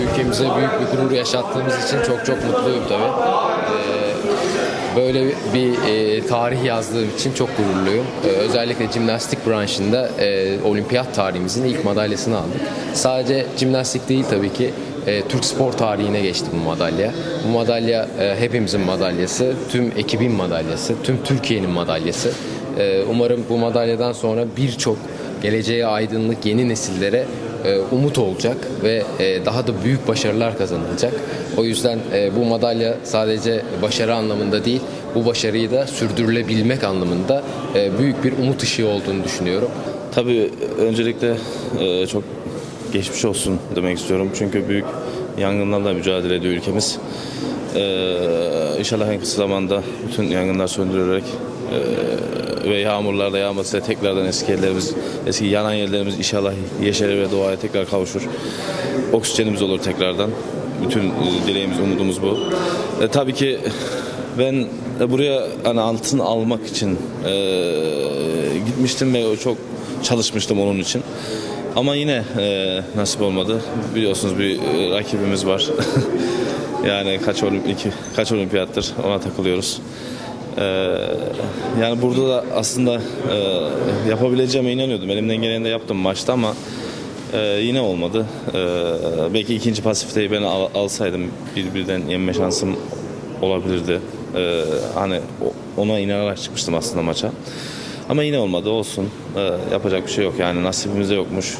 Ülkemize büyük bir gurur yaşattığımız için çok çok mutluyum tabii. Ee, Böyle bir e, tarih yazdığım için çok gururluyum. Ee, özellikle jimnastik branşında e, olimpiyat tarihimizin ilk madalyasını aldık. Sadece jimnastik değil tabii ki e, Türk spor tarihine geçti bu madalya. Bu madalya e, hepimizin madalyası, tüm ekibin madalyası, tüm Türkiye'nin madalyası. E, umarım bu madalyadan sonra birçok geleceğe aydınlık yeni nesillere e, umut olacak ve e, daha da büyük başarılar kazanılacak. O yüzden e, bu madalya sadece başarı anlamında değil, bu başarıyı da sürdürülebilmek anlamında büyük bir umut ışığı olduğunu düşünüyorum. Tabii öncelikle çok geçmiş olsun demek istiyorum. Çünkü büyük yangınlarla mücadele ediyor ülkemiz. İnşallah en kısa zamanda bütün yangınlar söndürülerek ve yağmurlar da yağmasıyla tekrardan eski yerlerimiz, eski yanan yerlerimiz inşallah yeşere ve doğaya tekrar kavuşur. Oksijenimiz olur tekrardan. Bütün e, dileğimiz, umudumuz bu. E, tabii ki ben e, buraya hani altın almak için e, gitmiştim ve çok çalışmıştım onun için. Ama yine e, nasip olmadı. Biliyorsunuz bir e, rakibimiz var. yani kaç olimpik kaç olimpiyattır ona takılıyoruz. E, yani burada da aslında e, yapabileceğime inanıyordum. Elimden geleni de yaptım maçta ama e, yine olmadı. E, belki ikinci pasifteyi ben al- alsaydım bir birden yenme şansım olabilirdi. E, hani ona inanarak çıkmıştım aslında maça. Ama yine olmadı olsun. E, yapacak bir şey yok yani nasibimizde yokmuş.